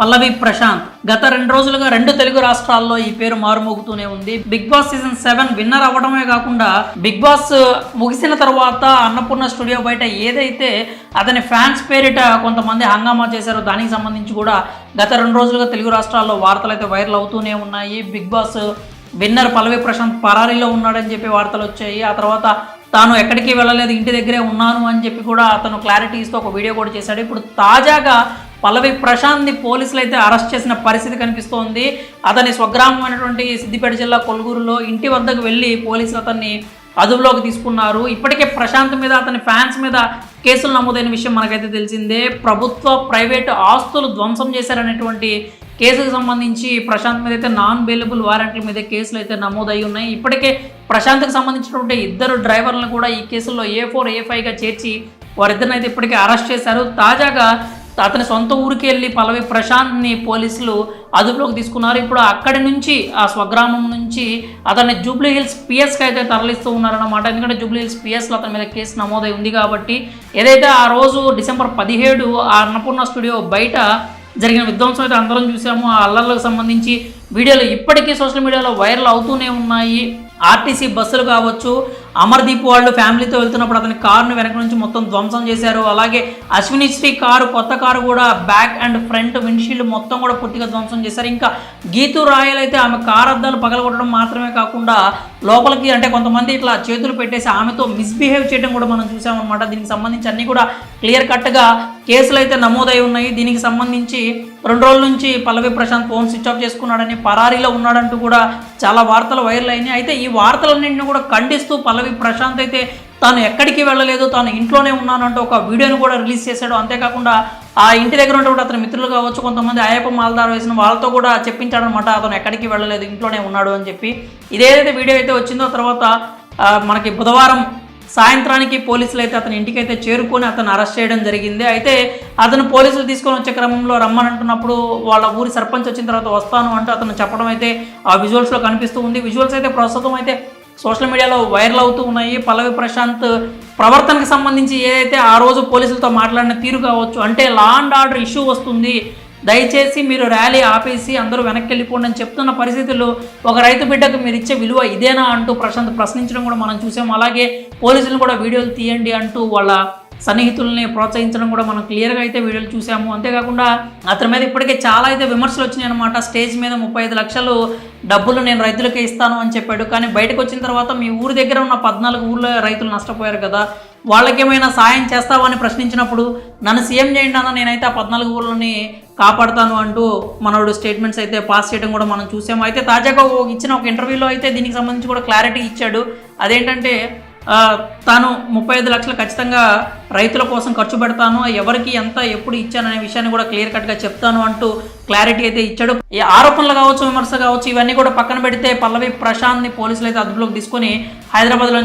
పల్లవి ప్రశాంత్. గత రెండు రోజులుగా రెండు తెలుగు రాష్ట్రాల్లో ఈ పేరు మారుమోగుతూనే ఉంది. Bigg Boss season seven winner అవ్వడమే కాకుండా బిగ్ బాస్ ముగిసిన తర్వాత అన్నపూర్ణ స్టూడియో బయట ఏదైతే అతని ఫ్యాన్స్ పేరిట కొంతమంది హంగామా చేశారో దానికి సంబంధించి కూడా గత రెండు రోజులుగా తెలుగు రాష్ట్రాల్లో వార్తలు అయితే వైరల్ అవుతూనే ఉన్నాయి. Bigg Boss winner Pallavi Prashanth పరారీలో ఉన్నాడని చెప్పి వార్తలు వచ్చాయి. ఆ తర్వాత తాను ఎక్కడికి వెళ్ళలేదు ఇంటి దగ్గరే ఉన్నాను అని చెప్పి కూడా అతను క్లారిటీ ఇస్తూ ఒక వీడియో కూడా చేశాడు. ఇప్పుడు తాజాగా పల్లవి ప్రశాంత్ని పోలీసులు అయితే అరెస్ట్ చేసిన పరిస్థితి కనిపిస్తోంది. అతని స్వగ్రామం అయినటువంటి సిద్దిపేట జిల్లా కొలుగురులో ఇంటి వద్దకు వెళ్ళి పోలీసులు అతన్ని అదుపులోకి తీసుకున్నారు. ఇప్పటికే ప్రశాంత్ మీద అతని ఫ్యాన్స్ మీద కేసులు నమోదైన విషయం మనకైతే తెలిసిందే. ప్రభుత్వ ప్రైవేటు ఆస్తులు ధ్వంసం చేశారనేటువంటి కేసుకు సంబంధించి ప్రశాంత్ మీద అయితే నాన్ బెయిలబుల్ వారెంట్ల మీద కేసులు అయితే నమోదై ఉన్నాయి. ఇప్పటికే ప్రశాంత్కి సంబంధించినటువంటి ఇద్దరు డ్రైవర్లను కూడా ఈ కేసుల్లో ఏ ఫోర్ ఏ ఫైవ్గా చేర్చి వారిద్దరిని అయితే ఇప్పటికే అరెస్ట్ చేశారు. తాజాగా అతని సొంత ఊరికి వెళ్ళి పల్లవి ప్రశాంత్ని పోలీసులు అదుపులోకి తీసుకున్నారు. ఇప్పుడు అక్కడి నుంచి ఆ స్వగ్రామం నుంచి అతన్ని జూబ్లీ హిల్స్ పిఎస్కి అయితే తరలిస్తూ ఉన్నారన్నమాట. ఎందుకంటే జూబ్లీ హిల్స్ పిఎస్లో అతని మీద కేసు నమోదై ఉంది కాబట్టి ఏదైతే ఆ రోజు డిసెంబర్ పదిహేడు ఆ అన్నపూర్ణ స్టూడియో బయట జరిగిన విధ్వంసం అయితే అందరం చూసాము. ఆ అల్లర్లకు సంబంధించి వీడియోలు ఇప్పటికీ సోషల్ మీడియాలో వైరల్ అవుతూనే ఉన్నాయి. ఆర్టీసీ బస్సులు కావచ్చు అమర్దీప్ వాళ్ళు ఫ్యామిలీతో వెళ్తున్నప్పుడు అతని కారును వెనక నుంచి మొత్తం ధ్వంసం చేశారు. అలాగే అశ్విని శ్రీ కారు కొత్త కారు కూడా బ్యాక్ అండ్ ఫ్రంట్ విండ్షీల్డ్ మొత్తం కూడా పూర్తిగా ధ్వంసం చేశారు. ఇంకా గీతు రాయల్ అయితే ఆమె కారు అద్దాలు పగలగొట్టడం మాత్రమే కాకుండా లోపలికి అంటే కొంతమంది ఇట్లా చేతులు పెట్టేసి ఆమెతో మిస్బిహేవ్ చేయడం కూడా మనం చూసామన్నమాట. దీనికి సంబంధించి అన్ని కూడా క్లియర్ కట్గా కేసులు అయితే నమోదై ఉన్నాయి. దీనికి సంబంధించి రెండు రోజుల నుంచి Pallavi Prashanth phone switch off చేసుకున్నాడని పరారీలో ఉన్నాడంటూ కూడా చాలా వార్తలు వైరల్ అయినాయి. అయితే ఈ వార్తలన్నింటినీ కూడా ఖండిస్తూ పల్లవి ప్రశాంత్ అయితే తాను ఎక్కడికి వెళ్ళలేదు తాను ఇంట్లోనే ఉన్నానంటూ ఒక వీడియోను కూడా రిలీజ్ చేశాడు. అంతేకాకుండా ఆ ఇంటి దగ్గర ఉన్నటువంటి అతని మిత్రులు కావచ్చు కొంతమంది అయ్యప్ప మాలదారు వేసిన వాళ్ళతో కూడా చెప్పించాడనమాట అతను ఎక్కడికి వెళ్ళలేదు ఇంట్లోనే ఉన్నాడు అని చెప్పి. ఇదేదైతే వీడియో అయితే వచ్చిందో తర్వాత మనకి బుధవారం సాయంత్రానికి పోలీసులు అయితే అతని ఇంటికి అయితే చేరుకొని అతను అరెస్ట్ చేయడం జరిగింది. అయితే అతను పోలీసులు తీసుకొని వచ్చే క్రమంలో రమ్మనంటున్నప్పుడు వాళ్ళ ఊరి సర్పంచ్ వచ్చిన తర్వాత వస్తాను అంటూ అతను చెప్పడం అయితే ఆ విజువల్స్లో కనిపిస్తూ ఉంది. విజువల్స్ అయితే ప్రస్తుతం అయితే సోషల్ మీడియాలో వైరల్ అవుతూ ఉన్నాయి. పల్లవి ప్రశాంత్ ప్రవర్తనకు సంబంధించి ఏదైతే ఆ రోజు పోలీసులతో మాట్లాడిన తీరు కావచ్చు అంటే లా అండ్ ఆర్డర్ ఇష్యూ వస్తుంది. దయచేసి మీరు ర్యాలీ ఆపేసి అందరూ వెనక్కి వెళ్ళిపోండి అని చెప్తున్న పరిస్థితుల్లో ఒక రైతు బిడ్డకు మీరు ఇచ్చే విలువ ఇదేనా అంటూ ప్రశాంత్ ప్రశ్నించడం కూడా మనం చూసాం. అలాగే పోలీసులను కూడా వీడియోలు తీయండి అంటూ వాళ్ళ సన్నిహితుల్ని ప్రోత్సహించడం కూడా మనం క్లియర్గా అయితే వీడియోలు చూసాము. అంతేకాకుండా అతని మీద ఇప్పటికే చాలా అయితే విమర్శలు వచ్చినాయి అనమాట స్టేజ్ మీద ముప్పై ఐదు లక్షలు డబ్బులు నేను రైతులకే ఇస్తాను అని చెప్పాడు. కానీ బయటకు వచ్చిన తర్వాత మీ ఊరి దగ్గర ఉన్న పద్నాలుగు ఊళ్ళో రైతులు నష్టపోయారు కదా. వాళ్ళకేమైనా సాయం చేస్తావని ప్రశ్నించినప్పుడు నన్ను సీఎం చేయండి అన్న నేనైతే ఆ పద్నాలుగు ఊళ్ళని కాపాడుతాను అంటూ మనోడు స్టేట్మెంట్స్ అయితే పాస్ చేయడం కూడా మనం చూసాము. అయితే తాజాగా ఓ- ఇచ్చిన ఒక ఇంటర్వ్యూలో అయితే దీనికి సంబంధించి కూడా క్లారిటీ ఇచ్చాడు. అదేంటంటే తాను ముప్పై ఐదు లక్షలు ఖచ్చితంగా రైతుల కోసం ఖర్చు పెడతాను ఎవరికి ఎంత ఎప్పుడు ఇచ్చాననే విషయాన్ని కూడా క్లియర్ కట్గా చెప్తాను అంటూ క్లారిటీ అయితే ఇచ్చాడు. ఈ ఆరోపణలు కావచ్చు విమర్శ కావచ్చు ఇవన్నీ కూడా పక్కన పెడితే పల్లవి ప్రశాంత్ని పోలీసులు అయితే అదుపులోకి తీసుకొని హైదరాబాద్లో